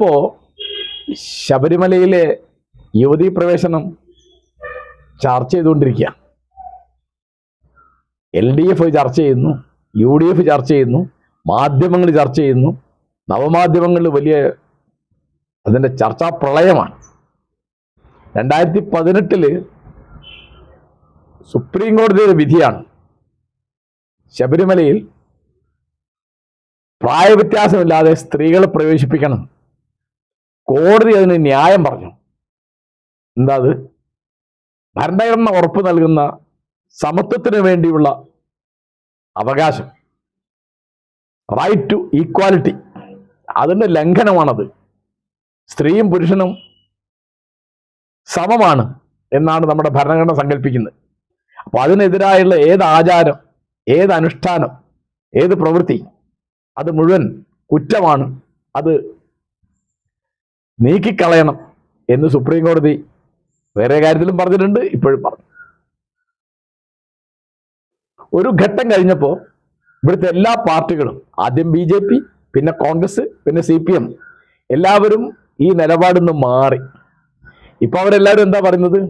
ഇന്നിപ്പോ ശബരിമലയിലെ യുവതീ പ്രവേശനം ചർച്ച ചെയ്തുകൊണ്ടിരിക്കുക എൽ ഡി എഫ് ചർച്ച ചെയ്യുന്നു യു ഡി എഫ് ചർച്ച ചെയ്യുന്നു മാധ്യമങ്ങൾ ചർച്ച ചെയ്യുന്നു. നവമാധ്യമങ്ങളിൽ വലിയ അതിന്റെ ചർച്ചാ പ്രളയമാണ്. രണ്ടായിരത്തി പതിനെട്ടിൽ സുപ്രീം കോടതിയുടെ വിധിയാണ്. ശബരിമലയിൽ പ്രായവ്യത്യാസമില്ലാതെ സ്ത്രീകളെ പ്രവേശിപ്പിക്കണം. കോടതി അതിന് ന്യായം പറഞ്ഞു. എന്താ അത്? ഭരണഘടന ഉറപ്പ് നൽകുന്ന സമത്വത്തിന് വേണ്ടിയുള്ള അവകാശം. റൈറ്റ് ടു ഈക്വാലിറ്റി അതിന്റെ ലംഘനമാണത്. സ്ത്രീയും പുരുഷനും സമമാണ് എന്നാണ് നമ്മുടെ ഭരണഘടന സങ്കല്പിക്കുന്നത് അപ്പോൾ അതിനെതിരായുള്ള ഏത് ആചാരം ഏത് അനുഷ്ഠാനം ഏത് പ്രവൃത്തി അത് മുഴുവൻ കുറ്റമാണ്. അത് നീക്കിക്കളയണം എന്ന് സുപ്രീം കോടതി വേറെ കാര്യത്തിലും പറഞ്ഞിട്ടുണ്ട് ഇപ്പോഴും പറഞ്ഞു. ഒരു ഘട്ടം കഴിഞ്ഞപ്പോൾ ഇവിടുത്തെ എല്ലാ പാർട്ടികളും ആദ്യം ബി ജെ പി പിന്നെ കോൺഗ്രസ് പിന്നെ സി പി എം എല്ലാവരും ഈ നിലപാടിൽ നിന്ന് മാറി. ഇപ്പൊ അവരെല്ലാവരും എന്താ പറയുന്നത്?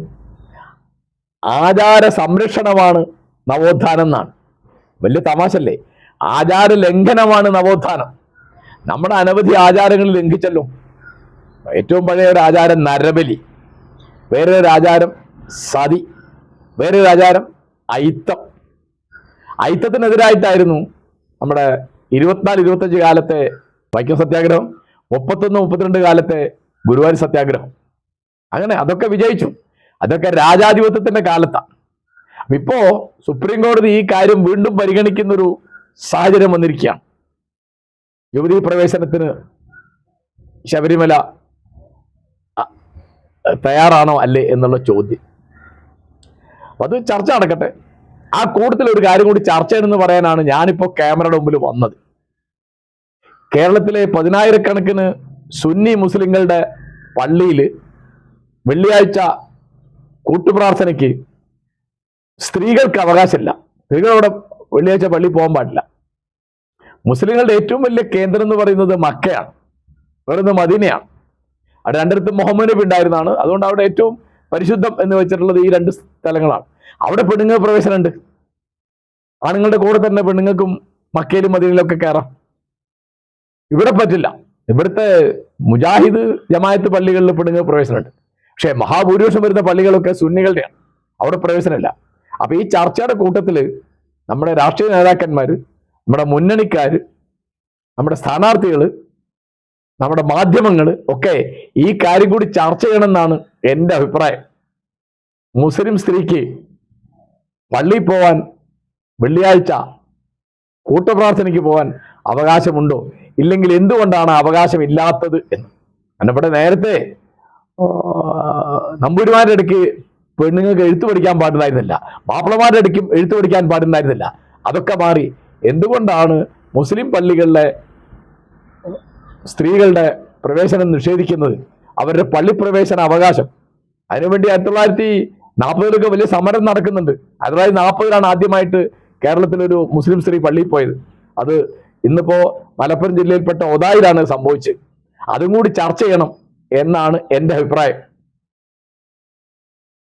ആചാര സംരക്ഷണമാണ് നവോത്ഥാനം എന്നാണ്. വലിയ തമാശല്ലേ ആചാര ലംഘനമാണ് നവോത്ഥാനം. നമ്മുടെ അനവധി ആചാരങ്ങൾ ലംഘിച്ചല്ലോ. ഏറ്റവും പഴയ ഒരു ആചാരം നരബലി. വേറൊരു ആചാരം സതി. വേറൊരു ആചാരം ഐത്തം ഐത്തത്തിനെതിരായിട്ടായിരുന്നു നമ്മുടെ ഇരുപത്തിനാല് ഇരുപത്തഞ്ച് കാലത്തെ വൈക്കം സത്യാഗ്രഹം മുപ്പത്തൊന്ന് മുപ്പത്തിരണ്ട് കാലത്തെ ഗുരുവായൂർ സത്യാഗ്രഹം. അങ്ങനെ അതൊക്കെ വിജയിച്ചു. അതൊക്കെ രാജാധിപത്യത്തിന്റെ കാലത്താണ് ഇപ്പോ സുപ്രീം കോടതി ഈ കാര്യം വീണ്ടും പരിഗണിക്കുന്നൊരു സാഹചര്യം വന്നിരിക്കുകയാണ്. യുവതീ പ്രവേശനത്തിന് ശബരിമല തയ്യാറാണോ അല്ലേ എന്നുള്ള ചോദ്യം. അത് ചർച്ച നടക്കട്ടെ. ആ കൂട്ടത്തിൽ ഒരു കാര്യം കൂടി ചർച്ച ചെയ്യണമെന്ന് പറയാനാണ് ഞാനിപ്പോ ക്യാമറയുടെ മുമ്പിൽ വന്നത്. കേരളത്തിലെ പതിനായിരക്കണക്കിന് സുന്നി മുസ്ലിങ്ങളുടെ പള്ളിയിൽ വെള്ളിയാഴ്ച കൂട്ടുപ്രാർത്ഥനയ്ക്ക് സ്ത്രീകൾക്ക് അവകാശമില്ല. സ്ത്രീകളവിടെ വെള്ളിയാഴ്ച പള്ളി പോകാൻ പാടില്ല. മുസ്ലിങ്ങളുടെ ഏറ്റവും വലിയ കേന്ദ്രം എന്ന് പറയുന്നത് മക്കയാണ്. പറയുന്നത് മദീനയാണ്. അവിടെ രണ്ടിടത്ത് മുഹമ്മദ് നബി ഉണ്ടായിരുന്നതാണ്. അതുകൊണ്ട് അവിടെ ഏറ്റവും പരിശുദ്ധം എന്ന് വെച്ചിട്ടുള്ളത് ഈ രണ്ട് സ്ഥലങ്ങളാണ്. അവിടെ പെണ്ണുങ്ങൾ പ്രവേശനമുണ്ട്. ആണുങ്ങളുടെ കൂടെ തന്നെ പെണ്ണുങ്ങൾക്കും മക്കയിലും മദീനയിലൊക്കെ കയറാം. ഇവിടെ പറ്റില്ല. ഇവിടുത്തെ മുജാഹിദ് ജമായത്ത് പള്ളികളിൽ പെണ്ണുങ്ങൾ പ്രവേശനമുണ്ട്. പക്ഷേ മഹാഭൂരിപക്ഷം വരുന്ന പള്ളികളൊക്കെ സുന്നികളുടെയാണ്. അവിടെ പ്രവേശനമില്ല. അപ്പൊ ഈ ചർച്ചയുടെ കൂട്ടത്തിൽ നമ്മുടെ രാഷ്ട്രീയ നേതാക്കന്മാർ നമ്മുടെ മുന്നണിക്കാർ നമ്മുടെ സ്ഥാനാർത്ഥികൾ നമ്മുടെ മാധ്യമങ്ങൾ ഒക്കെ ഈ കാര്യം കൂടി ചർച്ച ചെയ്യണമെന്നാണ് എന്റെ അഭിപ്രായം. മുസ്ലിം സ്ത്രീക്ക് പള്ളിയിൽ പോവാൻ വെള്ളിയാഴ്ച കൂട്ടപ്രാർത്ഥനയ്ക്ക് പോകാൻ അവകാശമുണ്ടോ? ഇല്ലെങ്കിൽ എന്തുകൊണ്ടാണ് അവകാശം ഇല്ലാത്തത് എന്ന്? കാരണം നേരത്തെ നമ്പൂരിമാരുടെ ഇടയ്ക്ക് പെണ്ണുങ്ങൾക്ക് എഴുത്തു പഠിക്കാൻ പാടുണ്ടായിരുന്നില്ല. മാപ്പിളമാരുടെ ഇടയ്ക്കും എഴുത്തു പഠിക്കാൻ പാടുണ്ടായിരുന്നില്ല. അതൊക്കെ മാറി. എന്തുകൊണ്ടാണ് മുസ്ലിം പള്ളികളിലെ സ്ത്രീകളുടെ പ്രവേശനം നിഷേധിക്കുന്നത് അവരുടെ പള്ളി പ്രവേശന അവകാശം അതിനുവേണ്ടി ആയിരത്തി തൊള്ളായിരത്തി നാൽപ്പതിലൊക്കെ വലിയ സമരം നടക്കുന്നുണ്ട്. ആയിരത്തി തൊള്ളായിരത്തി നാൽപ്പതിലാണ് ആദ്യമായിട്ട് കേരളത്തിലൊരു മുസ്ലിം സ്ത്രീ പള്ളിയിൽ പോയത്. അത് ഇന്നിപ്പോ മലപ്പുറം ജില്ലയിൽപ്പെട്ട ഒതായിലാണ് സംഭവിച്ചത്. അതും കൂടി ചർച്ച ചെയ്യണം എന്നാണ് എന്റെ അഭിപ്രായം.